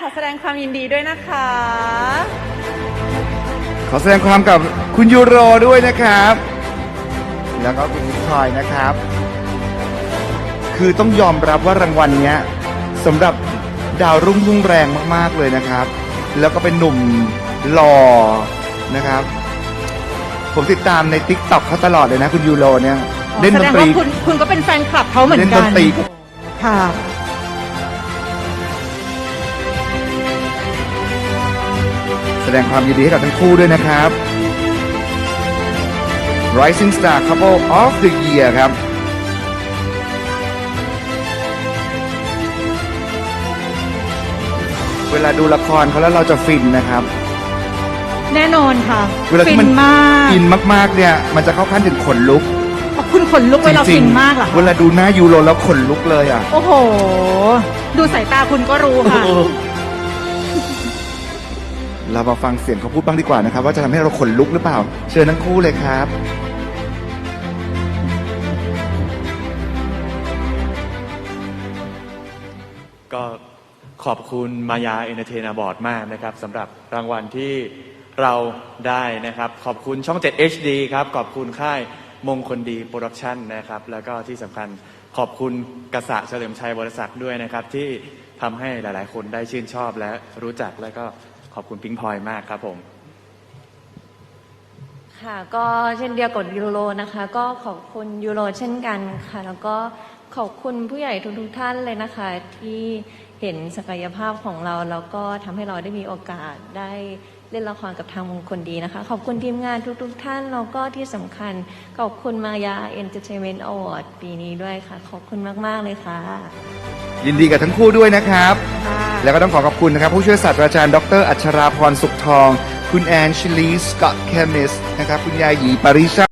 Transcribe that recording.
ขอแสดงความยินดีด้วยนะคะ ขอแสดงความกับคุณยูโรด้วยนะครับ แล้วก็คุณพลอยนะครับ คือต้องยอมรับว่ารางวัลเนี้ยสำหรับดาวรุ่งพุ่งแรงมากๆเลยนะครับ แล้วก็เป็นหนุ่มหล่อนะครับ ผมติดตามในทิกต็อกเขาตลอดเลยนะคุณยูโรเนี่ย เล่นแสดดนงตรีว่าคุณคุณก็เป็นแฟนคลับเขาเหมือนเล่นกัดนนตรี ค่ะ ดงความยินดีให้กับทั้งคู่ด้วยนะครับ Rising Star Couple of the Year ครับเวลาดูละครเขาแล้วเราจะฟินนะครับ แน่นอนค่ะเวลาฟิที่มันนมากอินมากๆเนี่ย มันจะเข้าขั้นถึงขนลุกขอบคุณขนลุกเวลาจริฟิงนมากเหรอๆคะเวลาดูหน้ายูโรแล้วขนลุกเลยอะ โอ้โห ดูสายตาคุณก็รู้ค่ะ เเรามาฟังเสียงเขาพูดบ้างดีกว่านะครับ ว่าจะทำให้เราขนลุกหรือเปล่า เชิญทั้งคู่เลยครับ ก็ขอบคุณมายาเอนเตอร์เทนบอร์ดมากนะครับสำหรับรางวัลที่เราได้นะครับ ขอบคุณช่อง 7 HD ครับ ขอบคุณค่ายมงคลดีโปรดักชั่นนะครับ แล้วก็ที่สำคัญขอบคุณกษะเฉลิมชัยบริษัทด้วยนะครับ ที่ทำให้หลาย ๆ คนได้ชื่นชอบและรู้จักแล้วก็ ขอบคุณพิงพลอยมากครับผม ค่ะ ก็เช่นเดียวกับยูโรนะคะ ก็ขอบคุณยูโรเช่นกันค่ะ แล้วก็ขอบคุณผู้ใหญ่ทุกๆท่านเลยนะคะ ที่เห็นศักยภาพของเรา แล้วก็ทำให้เราได้มีโอกาสได้เล่นละครกับทางมงคลดีนะคะ ขอบคุณทีมงานทุกๆท่าน แล้วก็ที่สำคัญ ขอบคุณมายาเอนเตอร์เทนเมนต์อวอร์ดปีนี้ด้วยค่ะ ขอบคุณมาก ๆ เลยค่ะ ยินดีกับทั้งคู่ด้วยนะครับ แล้วก็ต้องขอขอบคุณนะครับ ผู้ช่วยศาสตราจารย์ ดร อัชราพรสุขทอง คุณแอนชิลีสกอตเคมิสนะครับคุณยาหยีปาริชา